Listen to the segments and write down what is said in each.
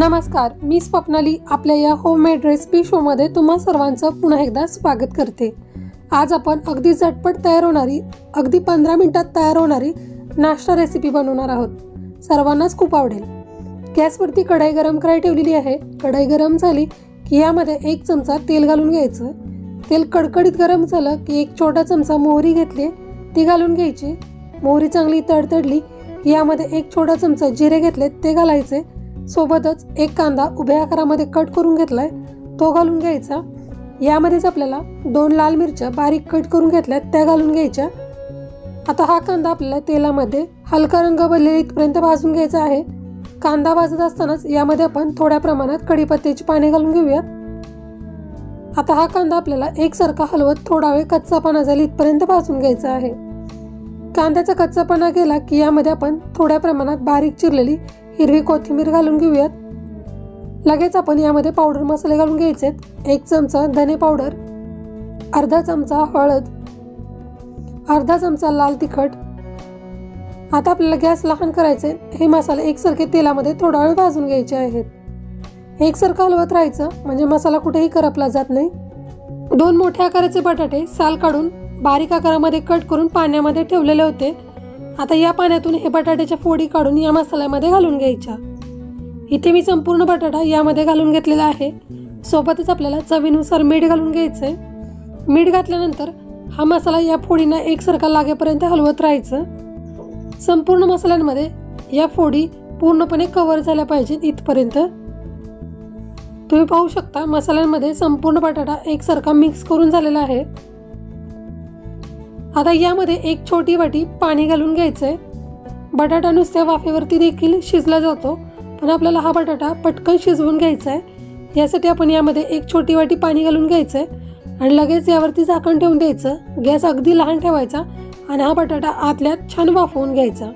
नमस्कार मी स्वप्नाली आपल्या या होममेड रेसिपी शोमध्ये तुम्हा सर्वांचं पुन्हा एकदा स्वागत करते. आज आपण अगदी झटपट तयार होणारी अगदी पंधरा मिनटात तयार होणारी नाश्ता रेसिपी बनवणार आहोत. सर्वांनाच खूप आवडेल. गॅसवरती कढाई गरम करायला ठेवलेली आहे. कढाई गरम झाली की यामध्ये एक चमचा तेल घालून घ्यायचं. तेल कडकडीत गरम झालं की एक छोटा चमचा मोहरी घेतली. ती घालून घ्यायची. मोहरी चांगली तडतडली की यामध्ये एक छोटा चमचा जिरे घेतले ते घालायचे. सोबतच एक कांदा उभ्या आकारामध्ये कट करून घेतलाय तो घालून घ्यायचा. यामध्येच आपल्याला दोन लाल मिरच्या बारीक कट करून घेतल्यात त्या घालून घ्यायच्या. आता हा कांदा आपल्याला तेलामध्ये हलका रंग बदलेल इथपर्यंत भाजून घ्यायचा आहे. कांदा भाजत असतानाच यामध्ये आपण थोड्या प्रमाणात कढीपत्त्याची पाने घालून घेऊयात. आता हा कांदा आपल्याला एकसारखा हलवत थोडा वेळ कच्चापणा जाईल इथपर्यंत भाजून घ्यायचा आहे. कांद्याचा कच्चापणा गेला की यामध्ये आपण थोड्या प्रमाणात बारीक चिरलेली हिरवी कोथिंबीर घालून घेऊयात. लगेच आपण यामध्ये पावडर मसाले घालून घ्यायचे एक चमचा धने पावडर अर्धा चमचा हळद अर्धा चमचा लाल तिखट. आता आपल्याला गॅस लहान करायचे हे मसाले एकसारखे तेलामध्ये थोडा वेळ भाजून घ्यायचे आहेत. एकसारखं हलवत राहायचं म्हणजे मसाला कुठेही करपला जात नाही. दोन मोठ्या आकाराचे बटाटे साल काढून बारीक आकारामध्ये कट करून पाण्यामध्ये ठेवलेले होते. आता या पाण्यातून हे बटाट्याच्या फोडी काढून या मसाल्यामध्ये घालून घ्यायच्या. इथे मी संपूर्ण बटाटा यामध्ये घालून घेतलेला आहे. सोबतच आपल्याला चवीनुसार मीठ घालून घ्यायचं आहे मीठ घातल्यानंतर हा मसाला या फोडींना एकसारखा लागेपर्यंत हलवत राहायचं. संपूर्ण मसाल्यांमध्ये या फोडी पूर्णपणे कवर झाल्या पाहिजेत इथपर्यंत. तुम्ही पाहू शकता मसाल्यांमध्ये संपूर्ण बटाटा एकसारखा मिक्स करून झालेला आहे. आता यामध्ये एक छोटी वाटी पाणी घालून घ्यायचं आहे बटाटा नुसत्या वाफेवरती देखील शिजला जातो पण आपल्याला हा बटाटा पटकन शिजवून घ्यायचा आहे यासाठी आपण यामध्ये एक छोटी वाटी पाणी घालून घ्यायचं आहे आणि लगेच यावरती झाकण ठेवून द्यायचं. गॅस अगदी लहान ठेवायचा आणि हा बटाटा आतल्यात छान वाफवून घ्यायचा.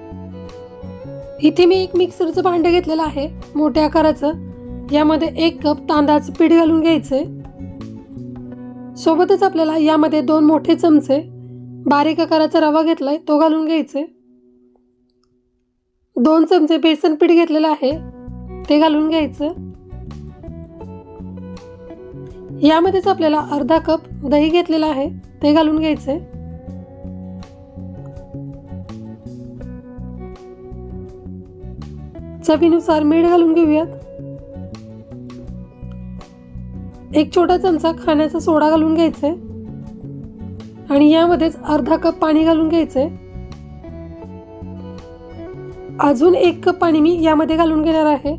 इथे मी एक मिक्सरचं भांडं घेतलेलं आहे मोठ्या आकाराचं. यामध्ये एक कप तांदळाचं पीठ घालून घ्यायचंय. सोबतच आपल्याला यामध्ये दोन मोठे चमचे बारीक आकाराचा रवा घेतलाय तो घालून घ्यायचे. दोन चमचे बेसन पीठ घेतलेलं आहे ते घालून घ्यायचं. यामध्येच आपल्याला अर्धा कप दही घेतलेलं आहे ते घालून घ्यायचे. चवीनुसार मीठ घालून घेऊयात. एक छोटा चमचा खाण्याचा सोडा घालून घ्यायचा. आणि यामध्येच अर्धा कप पाणी घालून घ्यायचंय. अजून एक कप पाणी मी यामध्ये घालून घेणार आहे.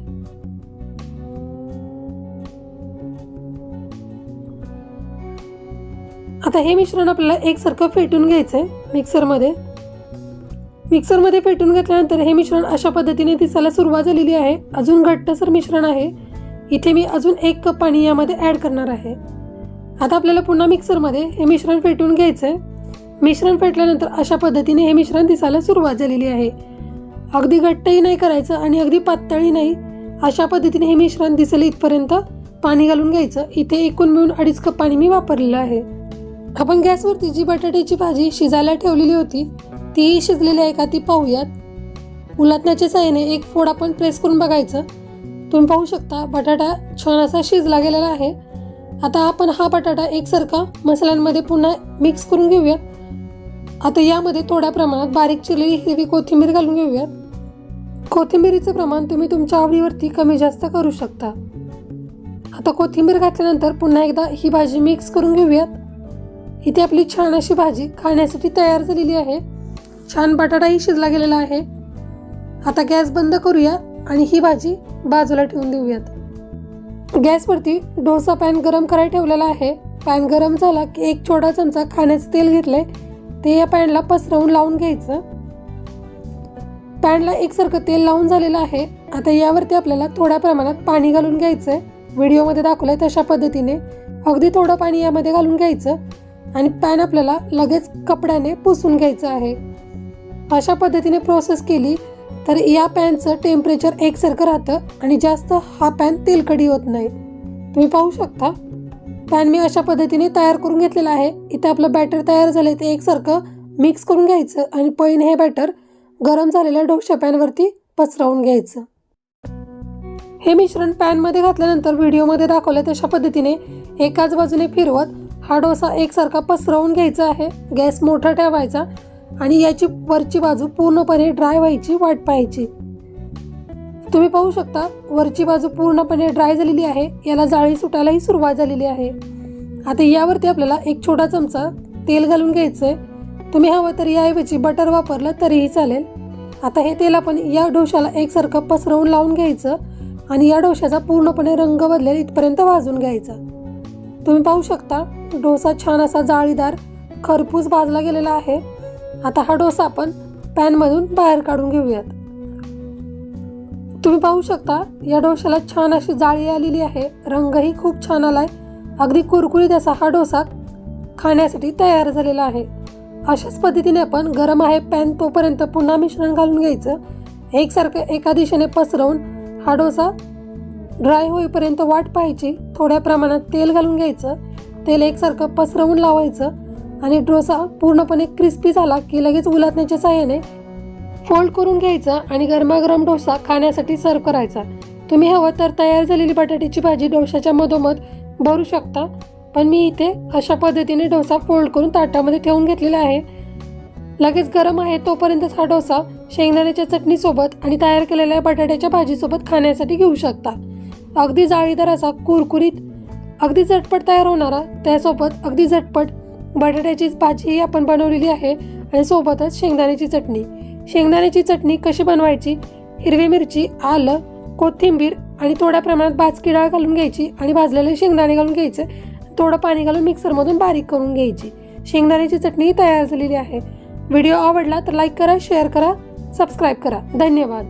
आता हे मिश्रण आपल्याला एकसारखं फेटून घ्यायचंय मिक्सरमध्ये. मिक्सरमध्ये फेटून घेतल्यानंतर हे मिश्रण अशा पद्धतीने दिसायला सुरुवात झालेली आहे. अजून घट्टसर मिश्रण आहे. इथे मी अजून एक कप पाणी यामध्ये ॲड करणार आहे. आता आपल्याला पुन्हा मिक्सरमध्ये हे मिश्रण फेटून घ्यायचं आहे मिश्रण फेटल्यानंतर अशा पद्धतीने हे मिश्रण दिसायला सुरुवात झालेली आहे. अगदी घट्टही नाही करायचं आणि अगदी पातळही नाही. अशा पद्धतीने हे मिश्रण दिसेल इथपर्यंत पाणी घालून घ्यायचं. इथे एकूण मिळून अडीच कप पाणी मी वापरलेलं आहे. आपण गॅसवरती जी बटाट्याची भाजी शिजायला ठेवलेली होती ती शिजलेली आहे का ती पाहूयात. उलटण्याच्या साहाय्याने एक फोड आपण प्रेस करून बघायचं. तुम्ही पाहू शकता बटाटा छान असा शिजला गेलेला आहे. आता आपण हा बटाटा एकसारखा मसाल्यांमध्ये पुन्हा मिक्स करून घेऊयात. आता यामध्ये थोड्या प्रमाणात बारीक चिरलेली हिरवी कोथिंबीर घालून घेऊयात. कोथिंबीरीचं प्रमाण तुम्ही तुमच्या आवडीवरती कमी जास्त करू शकता. आता कोथिंबीर घातल्यानंतर पुन्हा एकदा ही भाजी मिक्स करून घेऊयात. इथे आपली छान अशी भाजी खाण्यासाठी तयार झालेली आहे. छान बटाटाही शिजला गेलेला आहे. आता गॅस बंद करूया आणि ही भाजी बाजूला ठेवून देऊयात. गॅसवरती डोसा पॅन गरम करायला ठेवलेला आहे. पॅन गरम झाला की एक छोटा चमचा खाण्याचं तेल घेतलंय. ते या पॅनला पसरवून लावून घ्यायचं. पॅनला एकसारखं तेल लावून झालेलं आहे. आता यावरती आपल्याला थोड्या प्रमाणात पाणी घालून घ्यायचं आहे व्हिडिओमध्ये दाखवलंय तशा पद्धतीने. अगदी थोडं पाणी यामध्ये घालून घ्यायचं आणि पॅन आपल्याला लगेच कपड्याने पुसून घ्यायचं आहे. अशा पद्धतीने प्रोसेस केली तर या पॅनचं टेम्परेचर एकसारखं राहतं आणि जास्त हा पॅन तेलकडी होत नाही. तुम्ही पाहू शकता. पॅन मी अशा पद्धतीने तयार करून घेतलेला आहे. इथे आपलं बॅटर तयार झालं ते एकसारखं मिक्स करून घ्यायचं आणि पळीने हे बॅटर गरम झालेल्या डोशा पॅनवरती पसरवून घ्यायचं. हे मिश्रण पॅनमध्ये घातल्यानंतर व्हिडिओमध्ये दाखवलं तशा पद्धतीने एकाच बाजूने फिरवत हा डोसा एकसारखा पसरवून घ्यायचा आहे. गॅस मोठा ठेवायचा आणि याची वरची बाजू पूर्णपणे ड्राय व्हायची वाट पाहायची. तुम्ही पाहू शकता वरची बाजू पूर्णपणे ड्राय झालेली आहे याला जाळी सुटायलाही सुरुवात झालेली आहे. आता यावरती आपल्याला एक छोटा चमचा तेल घालून घ्यायचं आहे तुम्ही हवं तर याऐवजी बटर वापरलं तरीही चालेल. आता हे तेल आपण या डोशाला एकसारखं पसरवून लावून घ्यायचं आणि या डोशाचा पूर्णपणे रंग बदलेल इथपर्यंत भाजून घ्यायचा. तुम्ही पाहू शकता डोसा छान असा जाळीदार खरपूस भाजला गेलेला आहे. आता हा डोसा आपण पॅनमधून बाहेर काढून घेऊयात. तुम्ही पाहू शकता या डोशाला छान अशी जाळी आलेली आहे. रंगही खूप छान आलाय. अगदी कुरकुरीत असा हा डोसा खाण्यासाठी तयार झालेला आहे. अशाच पद्धतीने आपण गरम आहे पॅन तोपर्यंत पुन्हा मिश्रण घालून घ्यायचं. एकसारखं एका दिशेने पसरवून हा डोसा ड्राय होईपर्यंत वाट पाहायची. थोड्या प्रमाणात तेल घालून घ्यायचं. तेल एकसारखं पसरवून लावायचं. आणि डोसा पूर्णपणे क्रिस्पी झाला की लगेच उलटण्याच्या साह्याने फोल्ड करून घ्यायचा आणि गरमागरम डोसा खाण्यासाठी सर्व करायचा. तुम्ही हवं तर तयार झालेली बटाट्याची भाजी डोशाच्या मधोमध भरू शकता पण मी इथे अशा पद्धतीने डोसा फोल्ड करून ताटामध्ये ठेवून घेतलेला आहे. लगेच गरम आहे तोपर्यंतच हा डोसा शेंगदाण्याच्या चटणीसोबत आणि तयार केलेल्या बटाट्याच्या भाजीसोबत खाण्यासाठी घेऊ शकता. अगदी जाळीदार असा कुरकुरीत अगदी झटपट तयार होणारा त्यासोबत अगदी झटपट बटाट्याचीच भाजीही आपण बनवलेली आहे आणि सोबतच शेंगदाण्याची चटणी. शेंगदाण्याची चटणी कशी बनवायची? हिरवी मिरची आलं कोथिंबीर आणि थोड्या प्रमाणात भाजकी डाळ घालून घ्यायची आणि भाजलेले शेंगदाणे घालून घ्यायचे. थोडं पाणी घालून मिक्सरमधून बारीक करून घ्यायची. शेंगदाण्याची चटणी तयार झालेली आहे. व्हिडिओ आवडला तर लाईक करा शेअर करा सबस्क्राईब करा. धन्यवाद.